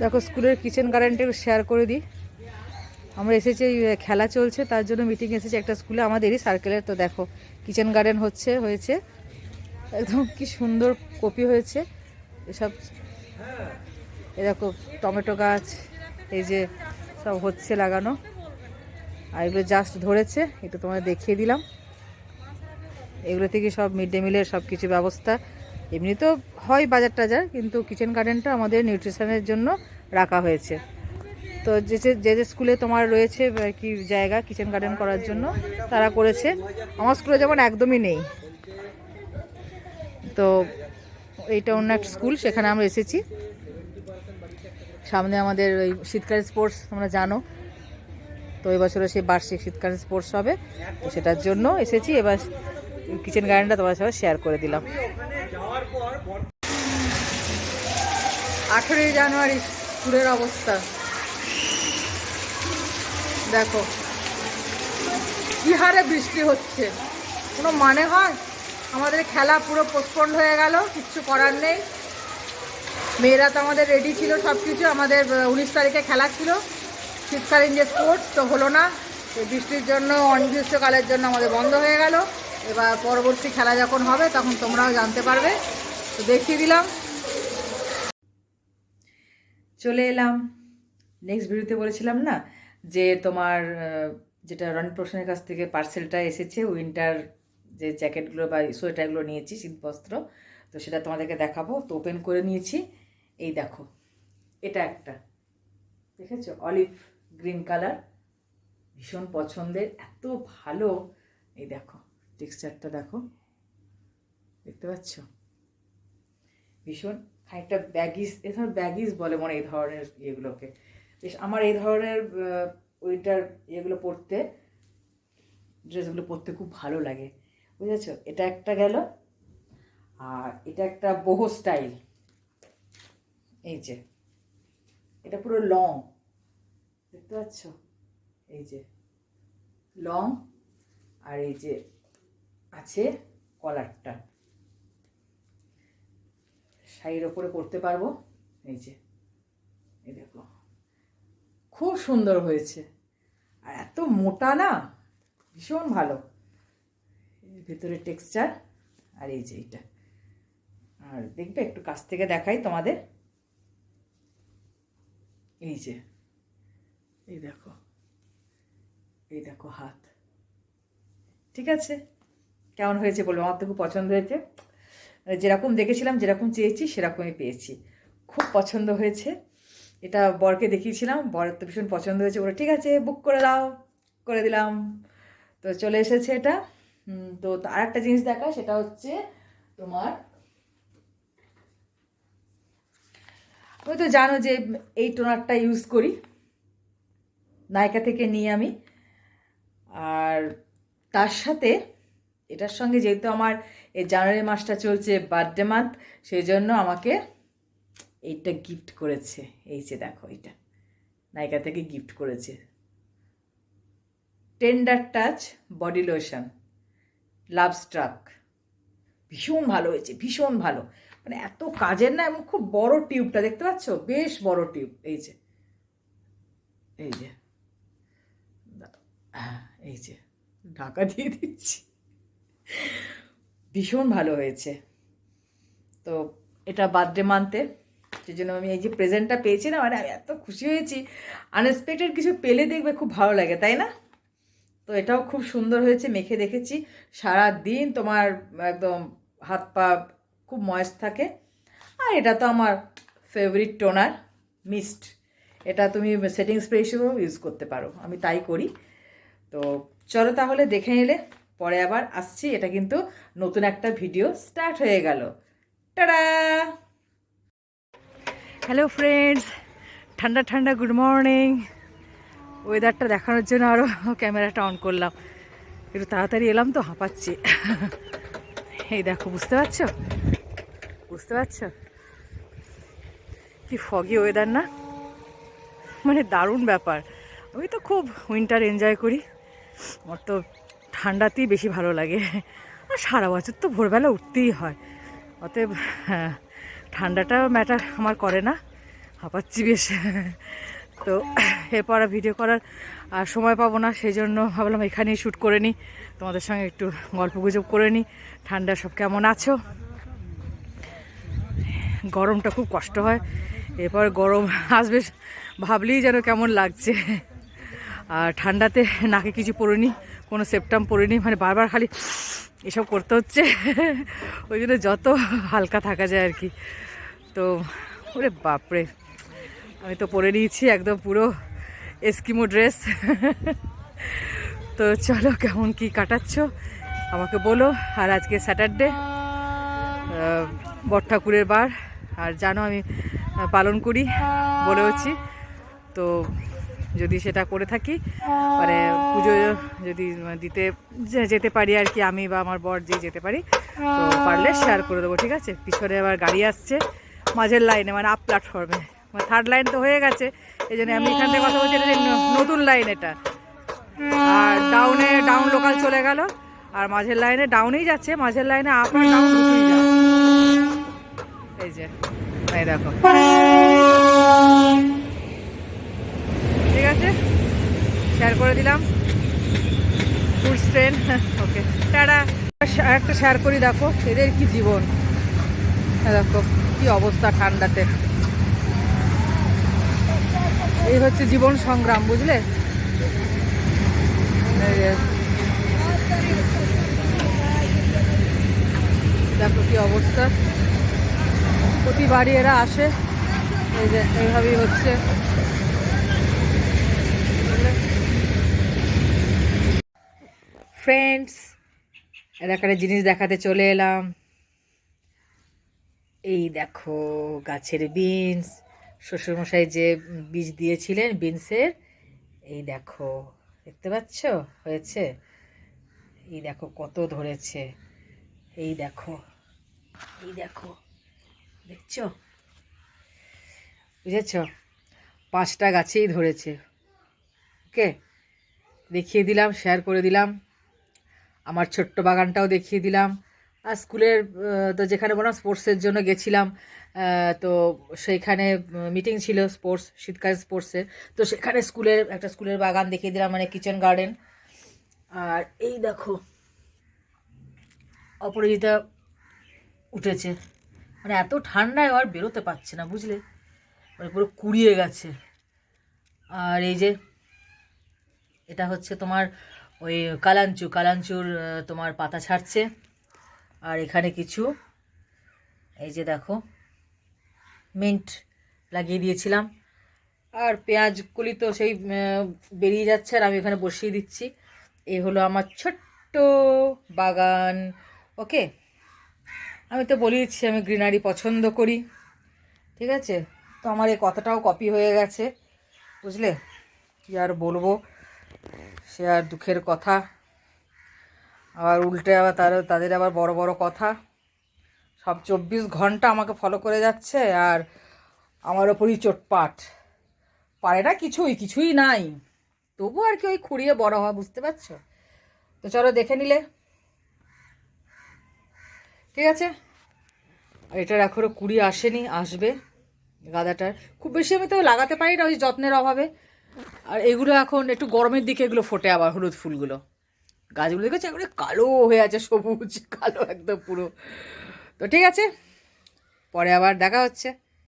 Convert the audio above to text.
দেখো, স্কুলের kitchen গার্ডেনটা share করে দিই। আমরা এসেছি খেলা চলছে, তার জন্য মিটিং এসেছি একটা স্কুলে, আমাদেরই সার্কেলের তো দেখো কিচেন গার্ডেন হচ্ছে, হয়েছে। একদম কি সুন্দর কপি হয়েছে, এসব। এ দেখো, টমেটো গাছ, এই যে সব হচ্ছে লাগানো। আর এগুলো জাস্ট ধরেছে একটু তোমায় দেখিয়ে দিলাম। এগুলো থেকে সব মিড ডে মিলের সব কিছু ব্যবস্থা। এমনি তো হয় বাজার টাজার কিন্তু কিচেন গার্ডেনটা আমাদের নিউট্রিশনের জন্য রাখা হয়েছে। তো যে যে যে স্কুলে তোমার রয়েছে কি জায়গা কিচেন গার্ডেন করার জন্য, তারা করেছে। আমার স্কুলে যেমন একদমই নেই। তো এইটা অন্য একটা স্কুল সেখানে আমরা এসেছি। সামনে আমাদের ওই শীতকালীন স্পোর্টস তোমরা জানো। তো এবছরে সেই বার্ষিক শীতকালীন স্পোর্টস হবে। তো সেটার জন্য এসেছি। এবার কিচেন গার্ডেনটা তোমার সাথে শেয়ার করে দিলাম। আঠেরোই জানুয়ারি স্কুলের অবস্থা। দেখো, কি হারে বৃষ্টি হচ্ছে। কোনো মানে হয়? আমাদের খেলা পুরো পোস্টপন্ড হয়ে গেল, কিচ্ছু করার নেই। মেয়েরা তো আমাদের রেডি ছিল সব কিছু আমাদের উনিশ তারিখে খেলা ছিল। শীতকালীন যে স্পোর্টস তো হলো না। বৃষ্টির জন্য, অনির্দিষ্টকালের জন্য আমাদের বন্ধ হয়ে গেল। এবার পরবর্তী খেলা যখন হবে, তখন তোমরাও জানতে পারবে। তো দেখিয়ে দিলাম। চলে এলাম। নেক্সট ভিডিওতে বলেছিলাম না, যে তোমার যেটা রনি প্রশ্নের কাছ থেকে পার্সেলটা এসেছে উইন্টার যে জ্যাকেটগুলো বা সোয়েটারগুলো নিয়েছি, শীতবস্ত্র, তো সেটা তোমাদেরকে দেখাবো। তো ওপেন করে নিয়েছি। এই দেখো, এটা একটা। দেখেছ? অলিভ গ্রিন কালার ভীষণ পছন্দের, এত ভালো। এই দেখো। টেক্সচারটা দেখো। দেখতে পাচ্ছ? ভীষণ খানিকটা ব্যাগিস, এ ধরনের ব্যাগিস বলে মনে এই ধরনের ইয়েগুলোকে। বেশ, আমার এই ধরনের উইন্টার ইয়েগুলো পরতে ড্রেসগুলো পরতে খুব ভালো লাগে। বুঝেছ? এটা একটা গেল, আর এটা একটা বহু স্টাইল এই যে, এটা পুরো লং দেখতে পাচ্ছ? এই যে লং আর এই যে আছে কলারটা। শাড়ির ওপরে পরতে পারব? এই যে, এই দেখো। খুব সুন্দর হয়েছে। আর এত মোটা না, ভীষণ ভালো। ভেতরে টেক্সচার আর এই যে এইটা। আর দেখবে, একটু কাছ থেকে দেখাই তোমাদের। এই যে, এই দেখো এই দেখো হাত। ঠিক আছে? কেমন হয়েছে বলব? আমার তো খুব পছন্দ হয়েছে। মানে যেরকম দেখেছিলাম, যেরকম চেয়েছি, সেরকমই পেয়েছি। খুব পছন্দ হয়েছে। এটা বরকে দেখিয়েছিলাম। বরের তো ভীষণ পছন্দ হয়েছে। বলে ঠিক আছে বুক করে দাও। করে দিলাম। তো চলে এসেছে এটা। তো আর একটা জিনিস দেখা সেটা হচ্ছে তোমার ওই তো জানো যে এই টোনারটা ইউজ করি। নায়িকা থেকে নিই আমি। আর তার সাথে এটার সঙ্গে যেহেতু আমার এই জানুয়ারি মাসটা চলছে বার্থডে মান্থ সেই জন্য আমাকে এইটা গিফট করেছে। এই যে দেখো এইটা। নায়িকা থেকে গিফট করেছে। Tender touch body lotion love struck ভীষণ ভালো হয়েছে, ভীষণ ভালো। মানে এত কাজের না এবং খুব বড় টিউবটা দেখতে পাচ্ছ? বেশ বড় টিউব এই যে। এই যে। এই যে। ঢাকা দিয়ে দিচ্ছি। ভীষণ ভালো হয়েছে। তো এটা বার্থডে মানতে সেই জন্য আমি এই যে প্রেজেন্টটা পেয়েছি না মানে আমি এত খুশি হয়েছি। আনএক্সপেক্টেড কিছু পেলে দেখবে খুব ভালো লাগে, তাই না? তো এটাও খুব সুন্দর হয়েছে, মেখে দেখেছি। সারা দিন তোমার একদম হাত পা খুব ময়েস্ট থাকে। আর এটা তো আমার ফেভারিট টোনার মিস্ট এটা তুমি সেটিং স্প্রে হিসেবেও ইউজ করতে পারো, আমি তাই করি। তো চলো তাহলে দেখে নিলে। পরে আবার আসছি, এটা কিন্তু নতুন একটা ভিডিও স্টার্ট হয়ে গেল। টাটা! হ্যালো ফ্রেন্ডস ঠান্ডা ঠান্ডা গুড মর্নিং ওয়েদারটা দেখানোর জন্য আরও ক্যামেরাটা অন করলাম। একটু তাড়াতাড়ি এলাম তো, হাঁপাচ্ছি। এই দেখো, বুঝতে পারছ? বুঝতে পারছ? কি ফগি ওয়েদার না? মানে দারুণ ব্যাপার। আমি তো খুব উইন্টার এনজয় করি। আমার তো ঠান্ডাতেই বেশি ভালো লাগে। আর সারা বছর তো ভোরবেলা উঠতেই হয়। অতএব হ্যাঁ ঠান্ডাটা ম্যাটার আমার করে না। হাঁপাচ্ছি বেশ। তো এরপর ভিডিও করার আর সময় পাবো না, সেই জন্য ভাবলাম এখানেই শ্যুট করে নিই। তোমাদের সঙ্গে একটু গল্প গুজব করে নিই। ঠান্ডা সব কেমন আছো? গরমটা খুব কষ্ট হয়। এরপর গরম আসবে, ভাবলেই যেন কেমন লাগছে। আর ঠান্ডাতে নাকে কিছু পরিনি কোনো সেপ্টাম পরিনি মানে বারবার খালি এসব করতে হচ্ছে। ওই জন্য যত হালকা থাকা যায় আর কি। তো ওরে বাপরে, আমি তো পরে নিয়েছি একদম পুরো এস্কিমো ড্রেস। তো চলো কেমন কি কাটাচ্ছ, আমাকে বলো। আর আজকে স্যাটারডে বট ঠাকুরের বার। আর জানো আমি পালন করি বলেওছি। তো যদি সেটা করে থাকি মানে পুজো যদি দিতে যে- যেতে পারি আর কি, আমি বা আমার বর যে যেতে পারি, তো পারলে শেয়ার করে দেবো, ঠিক আছে? পিছনে আবার গাড়ি আসছে, মাঝের লাইনে মানে আপ প্ল্যাটফর্মে মানে থার্ড লাইন তো হয়ে গেছে এই জন্য আমি এখান থেকে কথা বলছি নতুন লাইন এটা। আর ডাউনে ডাউন লোকাল চলে গেল, আর মাঝের লাইনে ডাউনেই যাচ্ছে, মাঝের লাইনে আপ ডাউন এই যে দেখো ঠিক আছে শেয়ার করে দিলাম। গুডস ট্রেন ওকে টাটা একটা শেয়ার করি, দেখো। এদের কি জীবন? এই দেখো, কি অবস্থা ঠান্ডাতে। এই হচ্ছে জীবন সংগ্রাম, বুঝলে। দেখো কি অবস্থা। প্রতিবারই এরা আসে। এই যে, এইভাবেই হচ্ছে। ফ্রেন্ডস এলাকার জিনিস দেখাতে চলে এলাম। এই দেখো, গাছের বিনস শ্বশুরমশাই যে বীজ দিয়েছিলেন বিনসের এই দেখো, দেখতে পাচ্ছ? হয়েছে? এই দেখো, কত ধরেছে। এই দেখো এই দেখো, দেখছ? বুঝেছ? পাঁচটা গাছেই ধরেছে। ওকে? দেখিয়ে দিলাম শেয়ার করে দিলাম। আমার ছোট্ট বাগানটাও দেখিয়ে দিলাম। আর স্কুলের তো যেখানে বললাম স্পোর্টসের জন্য গেছিলাম তো সেইখানে মিটিং ছিল স্পোর্টস শীতকাল স্পোর্টসের। তো সেখানে স্কুলের, একটা স্কুলের বাগান দেখিয়ে দিলাম মানে কিচেন গার্ডেন আর এই দেখো, অপরাজিতা উঠেছে। মানে এত ঠান্ডায় আর বেরোতে পারছে না, বুঝলে? মানে পুরো কুড়িয়ে গেছে। আর এই যে, এটা হচ্ছে তোমার ওই কালাঞ্চু, কালাঞ্চুর তোমার পাতা ছাড়ছে। আর এখানে কিছু, এই যে দেখো, মিন্ট লাগিয়ে দিয়েছিলাম। আর পেঁয়াজ কলি তো সেই বেরিয়ে যাচ্ছে আর আমি এখানে বসিয়ে দিচ্ছি। এই হলো আমার ছোট্ট বাগান, ওকে? আমি তো বলেইছি আমি গ্রিনারি পছন্দ করি, ঠিক আছে? তো আমার এই কথাটাও কপি হয়ে গেছে, বুঝলে? কি আর বলব? সে আর দুঃখের কথা। আবার উল্টে আবার তার, তাদের আবার বড় বড় কথা। সব চব্বিশ ঘণ্টা আমাকে ফলো করে যাচ্ছে আর আমার ওপরই চোটপাট। পারে না কিছুই কিছুই নাই। তবু আর কি ওই খুঁড়িয়ে বড় হওয়া, বুঝতে পারছ? তো চলো দেখে নিলে। ঠিক আছে? আর এটার এখনও কুড়ি আসেনি, আসবে গাঁদাটার। খুব বেশি আমি তো লাগাতে পারি না ওই যত্নের অভাবে। আর এগুলো এখন একটু গরমের দিকে এগুলো ফোটে আবার হলুদ ফুলগুলো। গাছগুলো দেখেছি? এগুলো কালো হয়ে আছে, সবুজ, কালো একদম পুরো। তো ঠিক আছে, পরে আবার দেখা হচ্ছে।